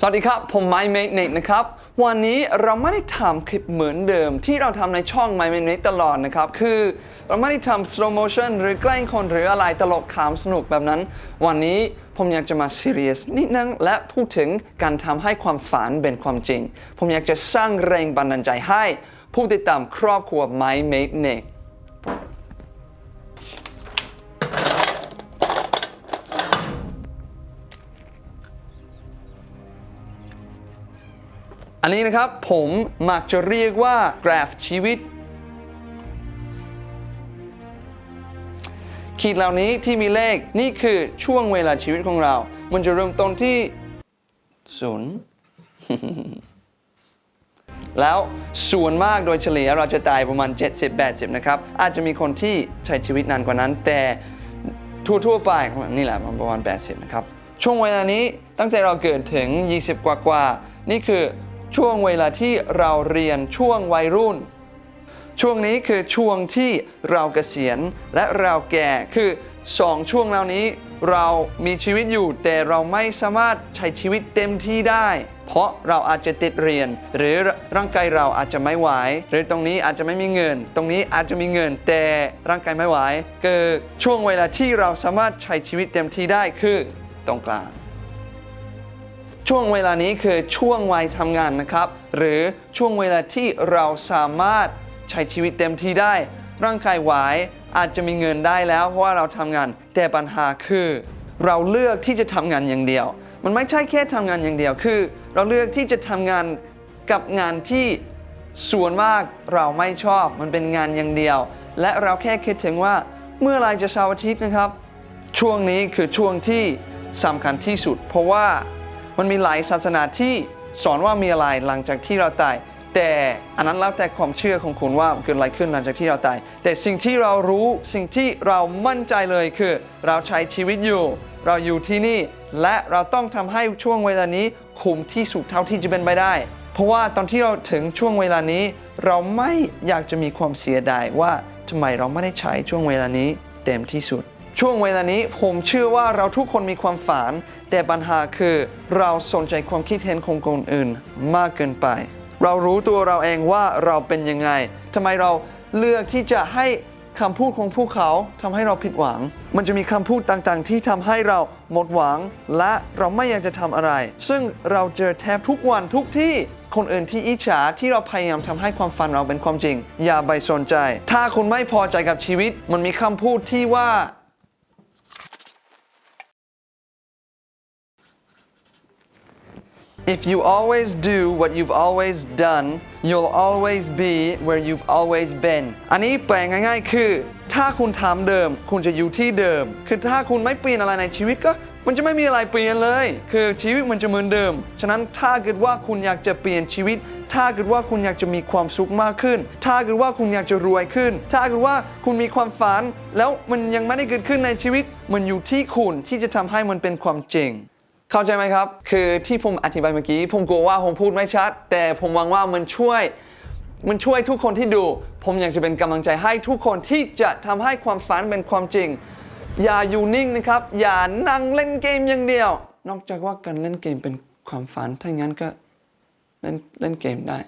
สวัสดีครับ ผม My Mate Nate นะครับ วันนี้เราไม่ได้ทำคลิปเหมือนเดิม ที่เราทำในช่อง My Mate Nate ตลอดนะครับ คือเราไม่ได้ทำ slow motion หรือแกล้งคนหรืออะไรตลกขำสนุกแบบนั้น วันนี้ผมอยากจะมา serious นิดนึงและพูดถึงการทำให้ความฝันเป็นความจริง ผมอยากจะสร้างแรงบันดาลใจให้ ผู้ติดตามครอบครัว My Mate Nate อันนี้นะครับผมมักจะเรียกว่ากราฟชีวิต ขีดเหล่านี้ที่มีเลขนี่คือช่วงเวลาชีวิตของเรา มันจะเริ่มต้นที่ศูนย์แล้วส่วนมากโดยเฉลี่ยเราจะตายประมาณ 70-80 นะครับ อาจจะมีคนที่ใช้ชีวิตนานกว่านั้น แต่ทั่วๆไปนี่แหละประมาณ 80 นะครับ ช่วงเวลานี้ตั้งแต่เราเกิดถึง 20 กว่ากว่านี่คือ ช่วงเวลาที่เราเรียนช่วงวัยรุ่น ช่วงนี้คือช่วงที่เราเกษียณและเราแก่คือสองช่วงเหล่านี้เรามีชีวิตอยู่แต่เราไม่สามารถใช้ชีวิตเต็มที่ได้ เพราะเราอาจจะติดเรียน หรือร่างกายเราอาจจะไม่ไหวหรือตรงนี้อาจจะไม่มีเงิน ตรงนี้อาจจะมีเงินแต่ร่างกายไม่ไหวคือช่วงเวลาที่เราสามารถใช้ชีวิตเต็มที่ได้คือตรงกลาง ช่วงเวลานี้คือช่วงวัยทำงานนะครับ หรือช่วงเวลาที่เราสามารถใช้ชีวิตเต็มที่ได้ ร่างกายไหวอาจจะมีเงินได้แล้ว เพราะว่าเราทำงานแต่ปัญหาคือ เราเลือกที่จะทำงานอย่างเดียว มันไม่ใช่แค่ทำงานอย่างเดียวคือ เราเลือกที่จะทำงานกับงานที่ส่วนมากเราไม่ชอบมันเป็นงานอย่างเดียว และเราแค่คิดถึงว่าเมื่อไรจะเสาร์อาทิตย์นะครับ ช่วงนี้คือช่วงที่สำคัญที่สุด เพราะว่า มันมีหลายศาสนาที่สอนว่ามีอะไรหลังจากที่เราตาย แต่อันนั้นแล้วแต่ความเชื่อของคุณว่าเกิดอะไรขึ้นหลังจากที่เราตาย แต่สิ่งที่เรารู้สิ่งที่เรามั่นใจเลยคือ เราใช้ชีวิตอยู่ เราอยู่ที่นี่ และเราต้องทำให้ช่วงเวลานี้คุ้มที่สุดเท่าที่จะเป็นไปได้ เพราะว่าตอนที่เราถึงช่วงเวลานี้ เราไม่อยากจะมีความเสียดายว่าทำไมเราไม่ได้ใช้ช่วงเวลานี้เต็มที่สุด ช่วงเวลานี้ผมเชื่อว่าเราทุกคนมีความฝัน แต่ปัญหาคือเราสนใจความคิดเห็นของคนอื่นมากเกินไป เรารู้ตัวเราเองว่าเราเป็นยังไงทำไมเราเลือกที่จะให้คำพูดของพวกเขาทำให้เราผิดหวัง มันจะมีคำพูดต่างๆ ที่ทำให้เราหมดหวัง และเราไม่อยากจะทำอะไร ซึ่งเราเจอแทบทุกวันทุกที่คนอื่นที่อิจฉาที่เราพยายามทำให้ความฝันเราเป็นความจริง อย่าไปสนใจ ถ้าคุณไม่พอใจกับชีวิต มันมีคำพูดที่ว่า If you always do what you've always done you'll always be where you've always been อันนี้แปลงง่ายๆ คือ ถ้าคุณทำเดิม คุณจะอยู่ที่เดิม คือถ้าคุณไม่เปลี่ยนอะไรในชีวิตก็ มันจะไม่มีอะไรเปลี่ยนเลย คือชีวิตมันจะเหมือนเดิม ฉะนั้นถ้าเกิดว่าคุณอยากจะเปลี่ยนชีวิต ถ้าเกิดว่าคุณอยากจะมีความสุขมากขึ้น ถ้าเกิดว่าคุณอยากจะรวยขึ้น ถ้าเกิดว่าคุณมีความฝัน แล้วมันยังไม่ได้เกิดขึ้นในชีวิต มันอยู่ที่คุณที่จะทำให้มันเป็นความจริง เข้าใจไหมครับ คือที่ผมอธิบายเมื่อกี้ ผมกลัวว่าผมพูดไม่ชัด แต่ผมหวังว่ามันช่วย มันช่วยทุกคนที่ดู ผมอยากจะเป็นกำลังใจให้ทุกคนที่จะทำให้ความฝันเป็นความจริง อย่าอยู่นิ่งนะครับ อย่านั่งเล่นเกมอย่างเดียว นอกจากว่าการเล่นเกมเป็นความฝัน ถ้างั้นก็เล่นเล่นเกมได้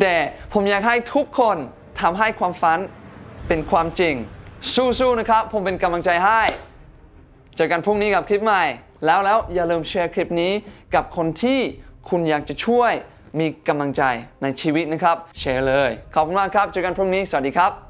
แต่ผมอยากให้ทุกคนทำให้ความฝันเป็นความจริง สู้ๆนะครับ ผมเป็นกำลังใจให้ เจอกันพรุ่งนี้กับคลิปใหม่ แล้วแล้วอย่าลืมแชร์คลิปนี้กับคนที่คุณอยากจะช่วยมีกำลังใจในชีวิตนะครับ แชร์เลย ขอบคุณมากครับ เจอกันพรุ่งนี้ สวัสดีครับ